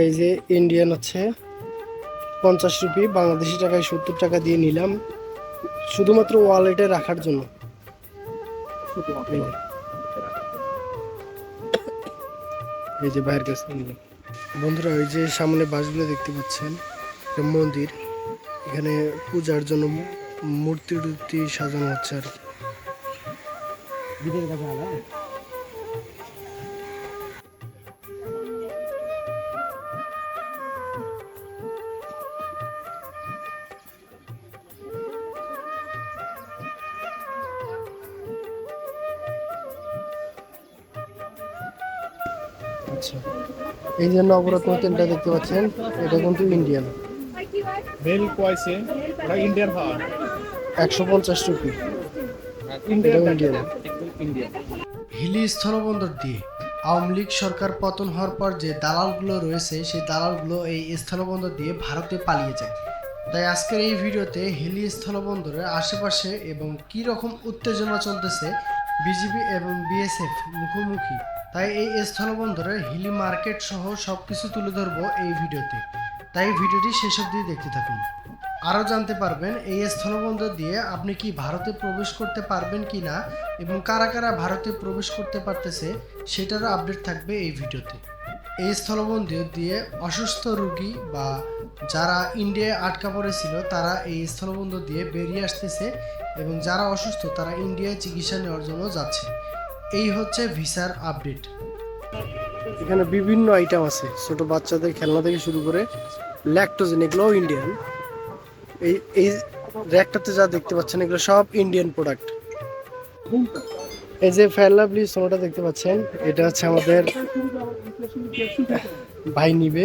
এই যে ইন্ডিয়ান হচ্ছে, পঞ্চাশ রুপি, বাংলাদেশি টাকায় সত্তর টাকা দিয়ে নিলাম, শুধুমাত্র ওয়ালেটে রাখার জন্য। এই যে। বাইরের কাছ থেকে বন্ধুরা ওই যে সামনে বাসগুলো দেখতে পাচ্ছেন মন্দির। এখানে পূজার জন্য মূর্তি টুর্তি সাজানো হচ্ছে আর কি। আচ্ছা। এই দেখতে পাচ্ছেন এটা কিন্তু ইন্ডিয়ান বেল ইন্ডিয়ান একশো পঞ্চাশ রুপি। হিলি স্থলবন্দর দিয়ে আওয়ামী লীগ সরকার পতন হওয়ার পর যে দালালগুলো রয়েছে সেই দালালগুলো এই স্থলবন্দর দিয়ে ভারতে পালিয়ে যায়। তাই আজকের এই ভিডিওতে হিলি স্থলবন্দরের আশেপাশে এবং কি রকম উত্তেজনা চলতেছে বিজেপি এবং বিএসএফ মুখোমুখি তাই এই স্থলবন্দরে হিলি মার্কেট সহ সব কিছু তুলে ধরবো এই ভিডিওতে। তাই ভিডিওটি শেষ অবধি দেখতে থাকুন। আরও জানতে পারবেন এই স্থলবন্দর দিয়ে আপনি কি ভারতে প্রবেশ করতে পারবেন কি না এবং কারা কারা ভারতে প্রবেশ করতে পারতেছে সেটারও আপডেট থাকবে এই ভিডিওতে। এই স্থলবন্দর দিয়ে অসুস্থ রোগী বা যারা ইন্ডিয়ায় আটকা পড়েছিল তারা এই স্থলবন্দর দিয়ে বেরিয়ে আসতেছে এবং যারা অসুস্থ তারা ইন্ডিয়ায় চিকিৎসা নেওয়ার জন্য যাচ্ছে। এই হচ্ছে ভিসার আপডেট। এখানে বিভিন্ন আইটেম আছে, ছোট বাচ্চাদের খেলনা থেকে শুরু করে ল্যাকটোজেন এগুলোও ইন্ডিয়ান এই এই র্যাকটাতে যা দেখতে পাচ্ছেন, এগুলো সব ইন্ডিয়ান প্রোডাক্ট এই যে ফেয়ার লাভলি সোনাটা দেখতে পাচ্ছেন, এটা হচ্ছে আমাদের ভাই নিবে।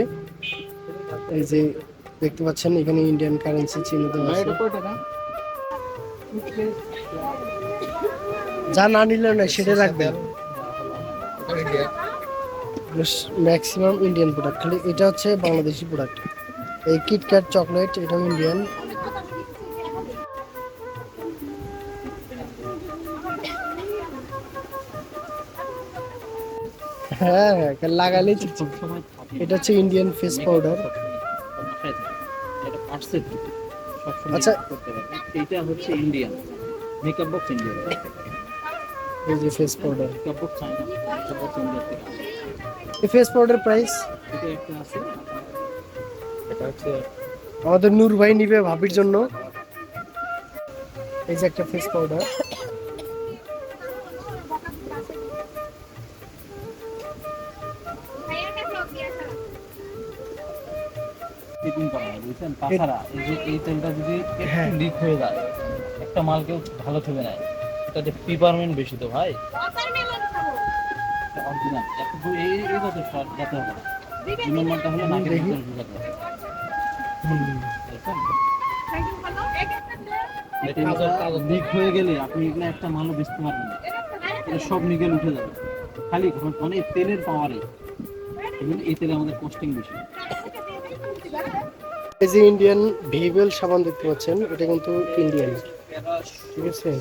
এই যে দেখতে পাচ্ছেন, এখানে ইন্ডিয়ান কারেন্সি চিহ্ন দেওয়া আছে। যা না নিলে না সেটা রাখবেন ম্যাক্সিমাম ইন্ডিয়ান প্রোডাক্ট খালি এটা হচ্ছে বাংলাদেশি প্রোডাক্ট এই কিটক্যাট চকলেট এটাও ইন্ডিয়ান হ্যাঁ হ্যাঁ লাগালেই এটা হচ্ছে ইন্ডিয়ান ফেস পাউডার আচ্ছা। করতে হচ্ছে ইন্ডিয়ান মেকআপ বক্স ইন্ডিয়ান এই যে ফেস পাউডার এই ফেস প্রাইস এটা একটা আছে এটা হচ্ছে আমাদের নূর ভাই নিবে ভাবির জন্য এই যে একটা ফেস পাউডার এই তেলটা যদি। একটু লিক হয়ে যায় একটা মালকেও ভালো থেকে নেয় এটাতে পিপারমেন্ট বেশি তো ভাই। লিক হয়ে গেলে আপনি এগুলো একটা মালও বেচতে পারবেন। না সব নিগেল উঠে যাবে। খালি মানে তেলের পাওয়ারে। এই তেলে আমাদের কস্টিং বেশি। এই যে ইন্ডিয়ান ভিভেল সাবান দেখতে পাচ্ছেন। এটা কিন্তু ইন্ডিয়ান ঠিক আছে?